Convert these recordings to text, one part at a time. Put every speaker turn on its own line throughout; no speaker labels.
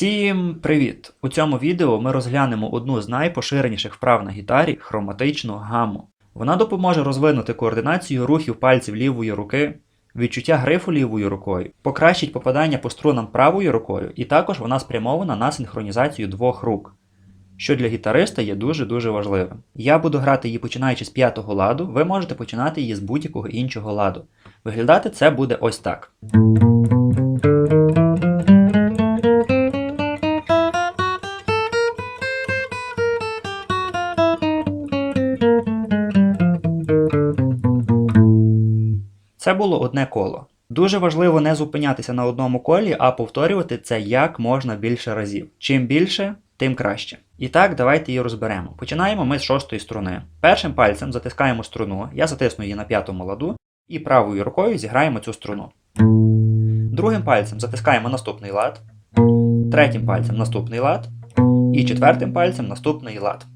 Всім привіт! У цьому відео ми розглянемо одну з найпоширеніших вправ на гітарі хроматичну гамму. Вона допоможе розвинути координацію рухів пальців лівої руки, відчуття грифу лівою рукою, покращить попадання по струнам правою рукою, і також вона спрямована на синхронізацію двох рук, що для гітариста є дуже-дуже важливим. Я буду грати її починаючи з п'ятого ладу, ви можете починати її з будь-якого іншого ладу. Виглядати це буде ось так. Це було одне коло. Дуже важливо не зупинятися на одному колі, а повторювати це як можна більше разів. Чим більше, тим краще. І так, давайте її розберемо. Починаємо ми з шостої струни. Першим пальцем затискаємо струну, я затисну її на п'ятому ладу, і правою рукою зіграємо цю струну. Другим пальцем затискаємо наступний лад, третім пальцем наступний лад, і четвертим пальцем наступний лад.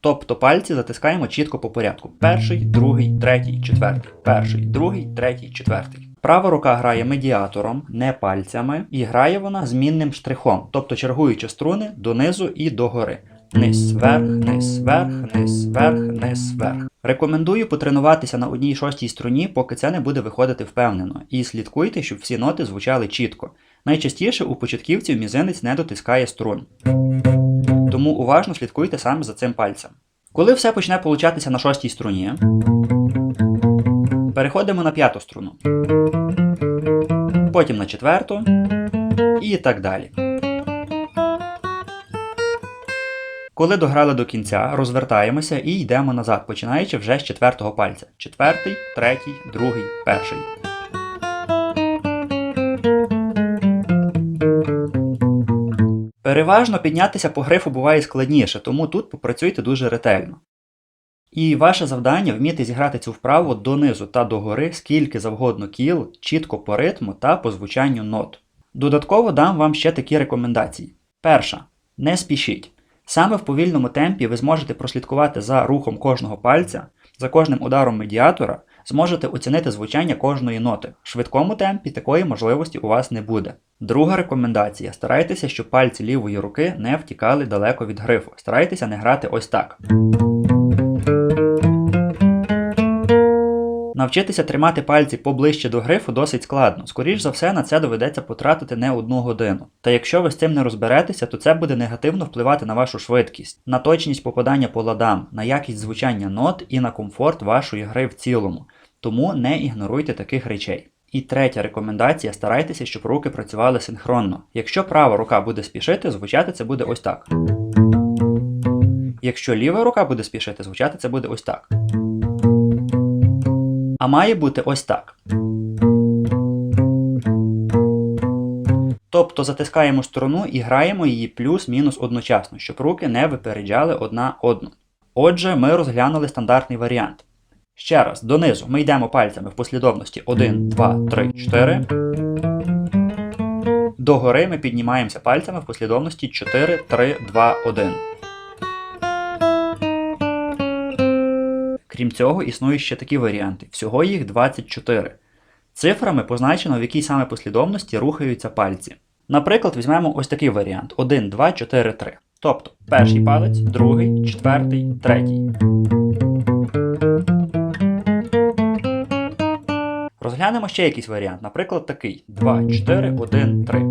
Тобто пальці затискаємо чітко по порядку. Перший, другий, третій, четвертий. Перший, другий, третій, четвертий. Права рука грає медіатором, не пальцями, і грає вона змінним штрихом, тобто чергуючи струни донизу і догори. Низ, вверх, низ, вверх, низ, вверх, низ, вверх. Рекомендую потренуватися на одній шостій струні, поки це не буде виходити впевнено, і слідкуйте, щоб всі ноти звучали чітко. Найчастіше у початківців мізинець не дотискає струн. Тому уважно слідкуйте саме за цим пальцем. Коли все почне получатися на шостій струні, переходимо на п'яту струну, потім на четверту і так далі. Коли дограли до кінця, розвертаємося і йдемо назад, починаючи вже з четвертого пальця. Четвертий, третій, другий, перший. Переважно піднятися по грифу буває складніше, тому тут попрацюйте дуже ретельно. І ваше завдання вміти зіграти цю вправу донизу та догори скільки завгодно кіл, чітко по ритму та по звучанню нот. Додатково дам вам ще такі рекомендації. Перша. Не спішіть. Саме в повільному темпі ви зможете прослідкувати за рухом кожного пальця, за кожним ударом медіатора, зможете оцінити звучання кожної ноти. В швидкому темпі такої можливості у вас не буде. Друга рекомендація: старайтеся, щоб пальці лівої руки не втікали далеко від грифу. Старайтеся не грати ось так. Навчитися тримати пальці поближче до грифу досить складно. Скоріш за все, на це доведеться потратити не одну годину. Та якщо ви з цим не розберетеся, то це буде негативно впливати на вашу швидкість, на точність попадання по ладам, на якість звучання нот і на комфорт вашої гри в цілому. Тому не ігноруйте таких речей. І третя рекомендація: старайтеся, щоб руки працювали синхронно. Якщо права рука буде спішити, звучати це буде ось так. Якщо ліва рука буде спішити, звучати це буде ось так. А має бути ось так. Тобто затискаємо струну і граємо її плюс-мінус одночасно, щоб руки не випереджали одна одну. Отже, ми розглянули стандартний варіант. Ще раз, донизу ми йдемо пальцями в послідовності 1, 2, 3, 4. Догори ми піднімаємося пальцями в послідовності 4, 3, 2, 1. Крім цього, існують ще такі варіанти. Всього їх 24. Цифрами позначено, в якій саме послідовності рухаються пальці. Наприклад, візьмемо ось такий варіант: 1, 2, 4, 3. Тобто перший палець, другий, четвертий, третій. Розглянемо ще якийсь варіант, наприклад, такий: 2, 4, 1, 3.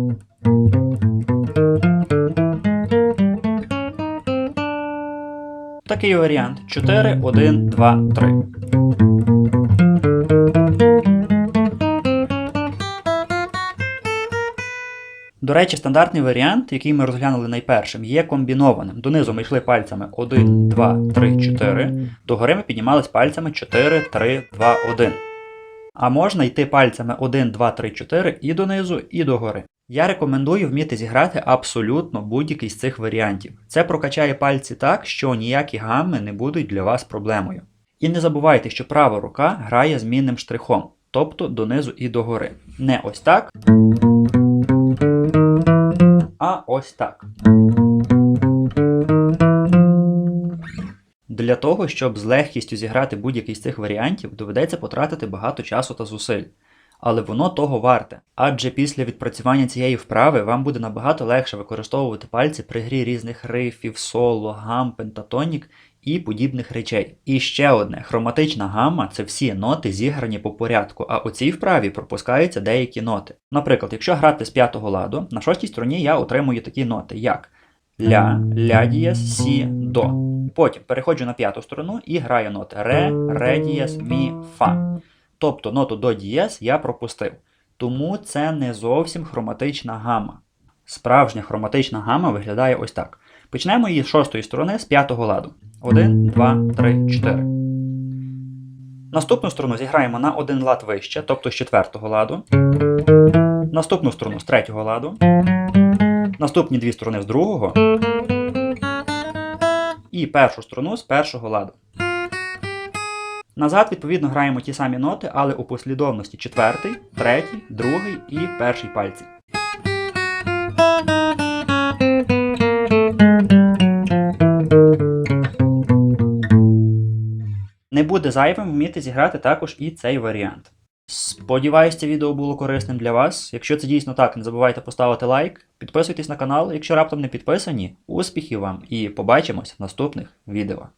Такий варіант 4, 1, 2, 3. До речі, стандартний варіант, який ми розглянули найпершим, є комбінованим. Донизу ми йшли пальцями 1, 2, 3, 4. Догори ми піднімались пальцями 4, 3, 2, 1. А можна йти пальцями 1, 2, 3, 4 і донизу, і догори. Я рекомендую вміти зіграти абсолютно будь-який з цих варіантів. Це прокачає пальці так, що ніякі гамми не будуть для вас проблемою. І не забувайте, що права рука грає змінним штрихом, тобто донизу і догори. Не ось так, а ось так. Для того, щоб з легкістю зіграти будь-який з цих варіантів, доведеться потратити багато часу та зусиль. але воно того варте. Адже після відпрацювання цієї вправи вам буде набагато легше використовувати пальці при грі різних рифів, соло, гам, пентатонік і подібних речей. І ще одне: хроматична гамма це всі ноти зіграні по порядку, а у цій вправі пропускаються деякі ноти. Наприклад, якщо грати з п'ятого ладу, на шостій струні я отримую такі ноти, як ля, ля дієс, сі, до. Потім переходжу на п'яту струну і граю ноти ре, ре дієс, мі, фа. Тобто ноту до дієс я пропустив. Тому це не зовсім хроматична гама. Справжня хроматична гама виглядає ось так. Почнемо її з шостої струни з п'ятого ладу. Один, два, три, чотири. Наступну струну зіграємо на один лад вище, тобто з четвертого ладу. Наступну струну з третього ладу. Наступні дві струни з другого. І першу струну з першого ладу. Назад, відповідно, граємо ті самі ноти, але у послідовності четвертий, третій, другий і перший пальці. Не буде зайвим вміти зіграти також і цей варіант. Сподіваюсь, це відео було корисним для вас. Якщо це дійсно так, не забувайте поставити лайк, підписуйтесь на канал, якщо раптом не підписані. Успіхів вам і побачимось в наступних відео.